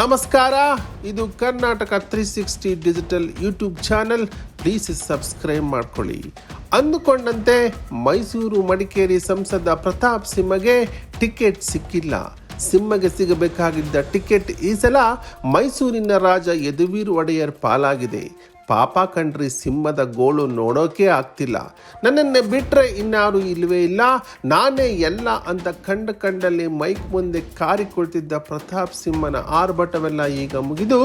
ನಮಸ್ಕಾರ. ಇದು Karnataka three sixty digital YouTube channel please subscribe ಮಾಡ್ಕೊಳ್ಳಿ. ಅಂದುಕೊಂಡಂತೆ, ಮೈಸೂರು ಮಡಿಕೇರಿ ಸಂಸದ ಪ್ರತಾಪ್ ಸಿಂಹಗೆ ಟಿಕೆಟ್ ಸಿಕ್ಕಿಲ್ಲ. ಸಿಂಹಗೆ ಸಿಗಬೇಕಾಗಿದ್ದ ಟಿಕೆಟ್ ಈ ಸಲ ಮೈಸೂರಿನ ರಾಜ ಯದುವೀರ್ ಒಡೆಯರ್ ಪಾಲಾಗಿದೆ. ಪಾಪ ಕಣ್ರಿ, ಸಿಂಹದ ಗೋಳು ನೋಡೋಕೆ ಆಗ್ತಿಲ್ಲ. ನನ್ನನ್ನು ಬಿಟ್ಟರೆ ಇನ್ಯಾರು ಇಲ್ಲವೇ ಇಲ್ಲ. ನಾನೇ ಎಲ್ಲ ಅಂತ ಕಂಡ ಕಂಡಲ್ಲಿ ಮೈಕ್ ಮುಂದೆ ಕಾರಿಕೊಳ್ತಿದ್ದ ಪ್ರತಾಪ್ ಸಿಂಹನ ಆರ್ಭಟವೆಲ್ಲ ಈಗ ಮುಗಿದು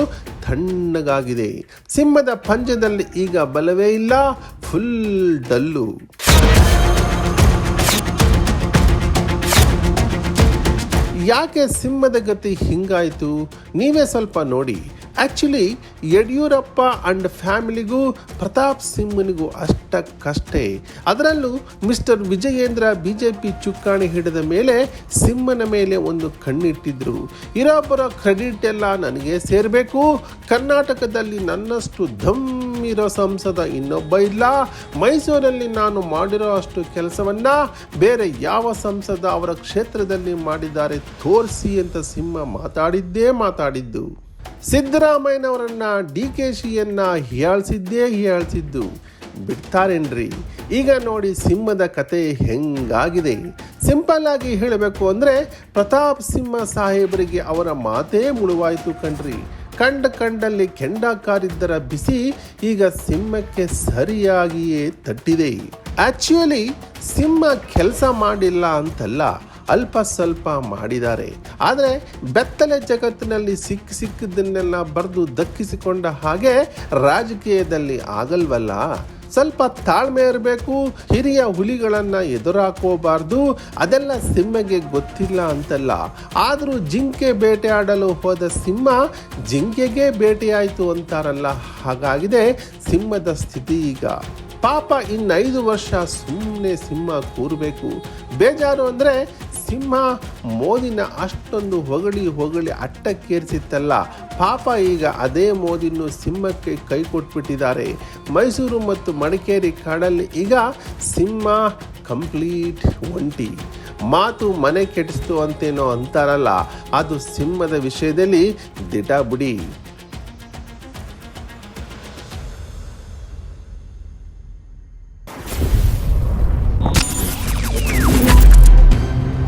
ತಣ್ಣಗಾಗಿದೆ. ಸಿಂಹದ ಪಂಜದಲ್ಲಿ ಈಗ ಬಲವೇ ಇಲ್ಲ, ಫುಲ್ ಡಲ್ಲು. ಯಾಕೆ ಸಿಂಹದ ಗತಿ ಹಿಂಗಾಯಿತು? ನೀವೇ ಸ್ವಲ್ಪ ನೋಡಿ. ಆ್ಯಕ್ಚುಲಿ ಯಡಿಯೂರಪ್ಪ ಅಂಡ್ ಫ್ಯಾಮಿಲಿಗೂ, ಪ್ರತಾಪ್ ಸಿಂಹನಿಗೂ ಅಷ್ಟಕ್ಕಷ್ಟೇ. ಅದರಲ್ಲೂ mister Vijayendra B J P ಚುಕ್ಕಾಣಿ ಹಿಡಿದ ಮೇಲೆ ಸಿಂಹನ ಮೇಲೆ ಒಂದು ಕಣ್ಣಿಟ್ಟಿದ್ರು. ಇರೋಬ್ಬರ ಕ್ರೆಡಿಟ್ ಎಲ್ಲ ನನಗೆ ಸೇರಬೇಕು. ಕರ್ನಾಟಕದಲ್ಲಿ ನನ್ನಷ್ಟು ಧಮ್ ಇರೋ ಸಂಸದ ಇನ್ನೊಬ್ಬ ಇಲ್ಲ. ಮೈಸೂರಲ್ಲಿ ನಾನು ಮಾಡಿರೋ ಅಷ್ಟು ಕೆಲಸವನ್ನ ಬೇರೆ ಯಾವ ಸಂಸದ ಅವರ ಕ್ಷೇತ್ರದಲ್ಲಿ ಮಾಡಿದ್ದಾರೆ ತೋರಿಸಿ ಅಂತ ಸಿಂಹ ಮಾತಾಡಿದ್ದೇ ಮಾತಾಡಿದ್ದು. ಸಿದ್ದರಾಮಯ್ಯನವರನ್ನ ಡಿ ಕೆ ಶಿಯನ್ನ ಹೀಯಾಳ್ಸಿದ್ದೇ ಹೀಯಾಳ್ಸಿದ್ದು. ಬಿಡ್ತಾರೇನ್ರಿ? ಈಗ ನೋಡಿ ಸಿಂಹದ ಕತೆ ಹೆಂಗಾಗಿದೆ? ಸಿಂಪಲ್ ಆಗಿ ಹೇಳಬೇಕು ಅಂದರೆ ಪ್ರತಾಪ್ ಸಿಂಹ ಸಾಹೇಬರಿಗೆ ಅವರ ಮಾತೇ ಮುಳುವಾಯಿತು ಕಣ್ರಿ. ಕಂಡ ಕಂಡಲ್ಲಿ ಕೆಂಡ ಕಾರಿದ್ದರ ಬಿಸಿ ಈಗ ಸಿಂಹಕ್ಕೆ ಸರಿಯಾಗಿಯೇ ತಟ್ಟಿದೆ. ಆಕ್ಚುಲಿ ಸಿಂಹ ಕೆಲಸ ಮಾಡಿಲ್ಲ ಅಂತಲ್ಲ. ಅಲ್ಪ ಸ್ವಲ್ಪ ಮಾಡಿದ್ದಾರೆ. ಆದರೆ ಬೆತ್ತಲೆ ಜಗತ್ತಿನಲ್ಲಿ ಸಿಕ್ಕ ಸಿಕ್ಕಿದ್ದನ್ನೆಲ್ಲ ಬರೆದು ದಕ್ಕಿಸಿಕೊಂಡ ಹಾಗೆ ರಾಜಕೀಯದಲ್ಲಿ ಆಗಲ್ವಲ್ಲ? ಸ್ವಲ್ಪ ತಾಳ್ಮೆ ಇರಬೇಕು, ಹಿರಿಯ ಹುಲಿಗಳನ್ನು ಎದುರಾಕೋಬಾರ್ದು, ಅದೆಲ್ಲ ಸಿಂಹಗೆ ಗೊತ್ತಿಲ್ಲ ಅಂತಲ್ಲ. ಆದರೂ ಜಿಂಕೆ ಬೇಟೆಯಾಡಲು ಹೋದ ಸಿಂಹ ಜಿಂಕೆಗೆ ಭೇಟಿಯಾಯಿತು ಅಂತಾರಲ್ಲ, ಹಾಗಾಗಿದೆ ಸಿಂಹದ ಸ್ಥಿತಿ ಈಗ. ಪಾಪ ಇನ್ನೈದು ವರ್ಷ ಸುಮ್ಮನೆ ಸಿಂಹ ಕೂರಬೇಕು. ಬೇಜಾರು ಅಂದರೆ ಸಿಂಹ ಮೋದಿನ ಅಷ್ಟೊಂದು ಹೊಗಳಿ ಹೊಗಳಿ ಅಟ್ಟಕ್ಕೇರಿಸಿತ್ತಲ್ಲ. ಪಾಪ ಈಗ ಅದೇ ಮೋದಿನ್ನು ಸಿಂಹಕ್ಕೆ ಕೈ ಕೊಟ್ಬಿಟ್ಟಿದ್ದಾರೆ. ಮೈಸೂರು ಮತ್ತು ಮಡಿಕೇರಿ ಕಾಡಲ್ಲಿ ಈಗ ಸಿಂಹ ಕಂಪ್ಲೀಟ್ ಒಂಟಿ. ಮಾತು ಮನೆ ಕೆಡಿಸ್ತು ಅಂತೇನೋ ಅಂತಾರಲ್ಲ. ಅದು ಸಿಂಹದ ವಿಷಯದಲ್ಲಿ ದಿಟ ಬುಡಿ.